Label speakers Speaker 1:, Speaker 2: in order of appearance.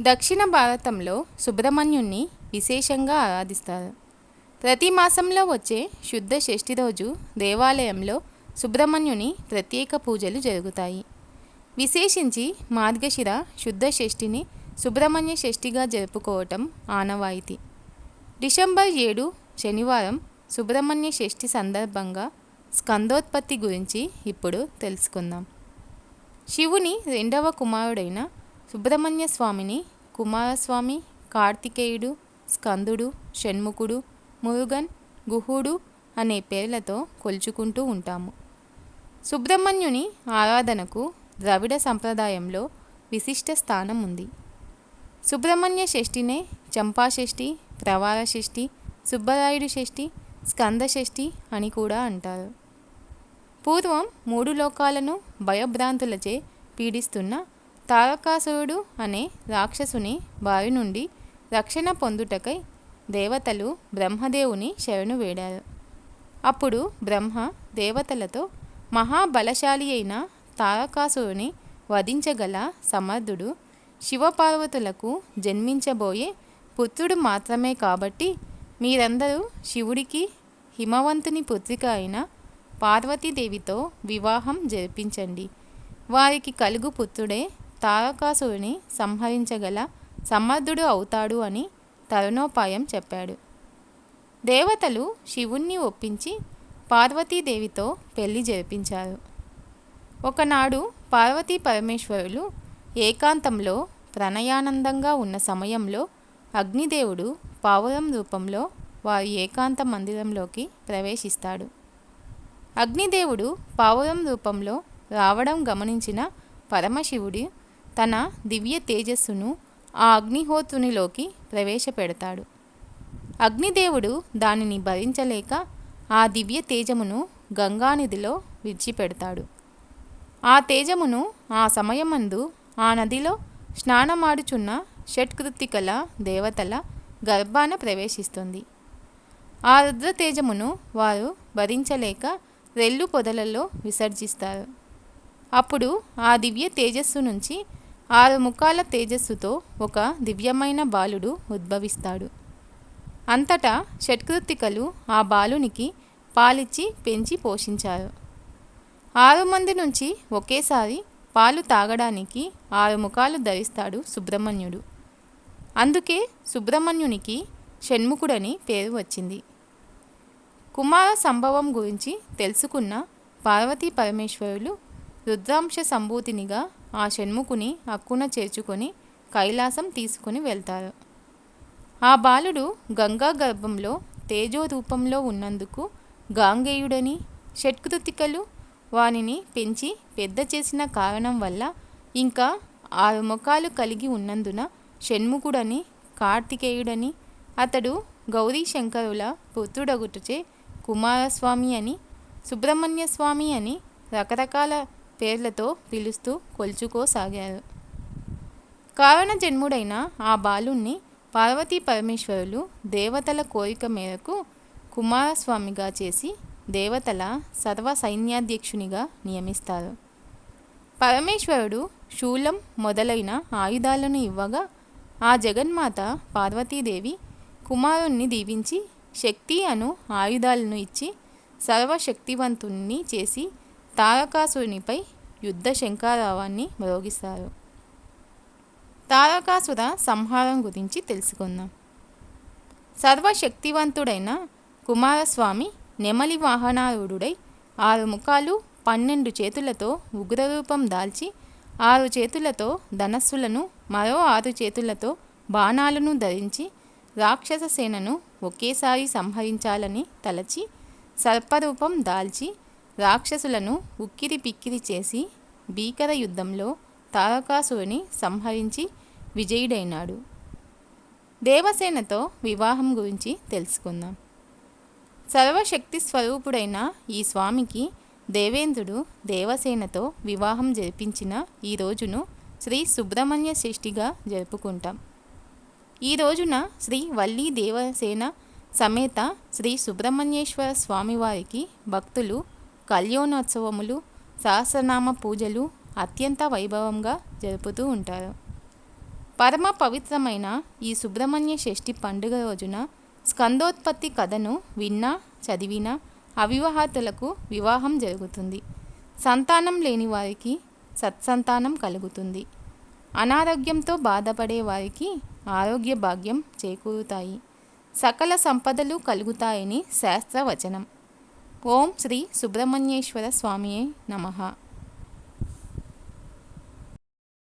Speaker 1: దక్షిణ భారతంలో సుబ్రహ్మణ్యుణ్ణి విశేషంగా ఆరాధిస్తారు. ప్రతి మాసంలో వచ్చే శుద్ధ షష్ఠి రోజు దేవాలయంలో సుబ్రహ్మణ్యుని ప్రత్యేక పూజలు జరుగుతాయి. విశేషించి మార్గశిర శుద్ధ షష్ఠిని సుబ్రహ్మణ్య షష్ఠిగా జరుపుకోవటం ఆనవాయితీ. డిసెంబర్ ఏడు శనివారం సుబ్రహ్మణ్య షష్ఠి సందర్భంగా స్కందోత్పత్తి గురించి ఇప్పుడు తెలుసుకుందాం. శివుని రెండవ కుమారుడైన సుబ్రహ్మణ్య స్వామిని కుమారస్వామి కార్తికేయుడు స్కందుడు షణ్ముఖుడు మురుగన్ గుహుడు అనే పేర్లతో కొలుచుకుంటూ ఉంటాము. సుబ్రహ్మణ్యుని ఆరాధనకు ద్రవిడ సంప్రదాయంలో విశిష్ట స్థానం ఉంది. సుబ్రహ్మణ్య షష్ఠినే చంపాషష్ఠి ప్రవార షష్ఠి సుబ్బరాయుడు షష్ఠి స్కంద షష్ఠి అని కూడా అంటారు. పూర్వం మూడు లోకాలను భయభ్రాంతులచే పీడిస్తున్న తారకాసురుడు అనే రాక్షసుని బారి నుండి రక్షణ పొందుటకై దేవతలు బ్రహ్మదేవుని శరణు వేడారు. అప్పుడు బ్రహ్మ దేవతలతో మహాబలశాలి అయిన తారకాసురుని వధించగల సమర్థుడు శివపార్వతులకు జన్మించబోయే పుత్రుడు మాత్రమే కాబట్టి మీరందరూ శివుడికి హిమవంతుని పుత్రిక అయిన పార్వతీదేవితో వివాహం జరిపించండి. వారికి కలుగు పుత్రుడే తారకాసురుని సంహరించగల సమర్థుడు అవుతాడు అని తరుణోపాయం చెప్పాడు. దేవతలు శివుణ్ణి ఒప్పించి పార్వతీదేవితో పెళ్ళి జరిపించారు. ఒకనాడు పార్వతీ పరమేశ్వరులు ఏకాంతంలో ప్రణయానందంగా ఉన్న సమయంలో అగ్నిదేవుడు పావురం రూపంలో వారి ఏకాంత మందిరంలోకి ప్రవేశిస్తాడు. అగ్నిదేవుడు పావురం రూపంలో రావడం గమనించిన పరమశివుడి తన దివ్య తేజస్సును ఆ అగ్నిహోత్రునిలోకి ప్రవేశపెడతాడు. అగ్నిదేవుడు దానిని భరించలేక ఆ దివ్య తేజమును గంగానదిలో విడిచిపెడతాడు. ఆ తేజమును ఆ సమయమందు ఆ నదిలో స్నానమాడుచున్న షట్కృత్తికల దేవతల గర్భాన ప్రవేశిస్తుంది. ఆ రుద్ర తేజమును వారు భరించలేక రెల్లు పొదలలో విసర్జిస్తారు. అప్పుడు ఆ దివ్య తేజస్సు నుంచి ఆరు ముఖాల తేజస్సుతో ఒక దివ్యమైన బాలుడు ఉద్భవిస్తాడు. అంతటా షట్కృత్తికలు ఆ బాలునికి పాలిచ్చి పెంచి పోషించారు. ఆరు మంది నుంచి ఒకేసారి పాలు తాగడానికి ఆరు ముఖాలు ధరిస్తాడు సుబ్రహ్మణ్యుడు. అందుకే సుబ్రహ్మణ్యునికి షణ్ముఖుడని పేరు వచ్చింది. కుమార సంభవం గురించి తెలుసుకున్న పార్వతీ పరమేశ్వరులు రుద్రాంశ సంభూతినిగా ఆ షణ్ముఖుని హక్కున చేర్చుకొని కైలాసం తీసుకుని వెళ్తారు. ఆ బాలుడు గంగా గర్భంలో తేజో రూపంలో ఉన్నందుకు గాంగేయుడని షట్కృతికలు వానిని పెంచి పెద్ద చేసిన కారణం వల్ల ఇంకా ఆరు ముఖాలు కలిగి ఉన్నందున షణ్ముఖుడని కార్తికేయుడని అతడు గౌరీ శంకరుల పుత్రుడగుటచే కుమారస్వామి అని సుబ్రహ్మణ్య స్వామి అని రకరకాల పేర్లతో పిలుస్తూ కొలుచుకోసాగారు. కారణ జన్ముడైన ఆ బాలుణ్ణి పార్వతీ పరమేశ్వరులు దేవతల కోరిక మేరకు కుమారస్వామిగా చేసి దేవతల సర్వ సైన్యాధ్యక్షునిగా నియమిస్తారు. పరమేశ్వరుడు శూలం మొదలైన ఆయుధాలను ఇవ్వగా ఆ జగన్మాత పార్వతీదేవి కుమారుణ్ణి దీవించి శక్తి అను ఆయుధాలను ఇచ్చి సర్వశక్తివంతుణ్ణి చేసి తారకాసురునిపై యుద్ధ శంఖారావాన్ని మ్రోగిస్తారు. తారకాసుర సంహారం గురించి తెలుసుకుందాం. సర్వశక్తివంతుడైన కుమారస్వామి నెమలి వాహనారూఢుడై ఆరు ముఖాలు పన్నెండు చేతులతో ఉగ్రరూపం దాల్చి ఆరు చేతులతో ధనస్సులను మరో ఆరు చేతులతో బాణాలను ధరించి రాక్షస సేనను ఒకేసారి సంహరించాలని తలచి సర్పరూపం దాల్చి రాక్షసులను ఉక్కిరి పిక్కిరి చేసి భీకర యుద్ధంలో తారకాసురుని సంహరించి విజయుడైనాడు. దేవసేనతో వివాహం గురించి తెలుసుకుందాం. సర్వశక్తి స్వరూపుడైన ఈ స్వామికి దేవేంద్రుడు దేవసేనతో వివాహం జరిపించిన ఈ రోజును శ్రీ సుబ్రహ్మణ్య షష్ఠిగా జరుపుకుంటాం. ఈ రోజున శ్రీ వల్లీ దేవసేన సమేత శ్రీ సుబ్రహ్మణ్యేశ్వర స్వామివారికి భక్తులు కళ్యాణోత్సవములు సహస్రనామ పూజలు అత్యంత వైభవంగా జరుపుతూ ఉంటారు. పరమ పవిత్రమైన ఈ సుబ్రహ్మణ్య షష్ఠి పండుగ రోజున స్కందోత్పత్తి కథను విన్నా చదివినా అవివాహాతులకు వివాహం జరుగుతుంది. సంతానం లేని వారికి సత్సంతానం కలుగుతుంది. అనారోగ్యంతో బాధపడే వారికి ఆరోగ్య భాగ్యం చేకూరుతాయి. సకల సంపదలు కలుగుతాయని శాస్త్రవచనం. ఓం శ్రీ సుబ్రహ్మణ్యేశ్వర స్వామియే నమః.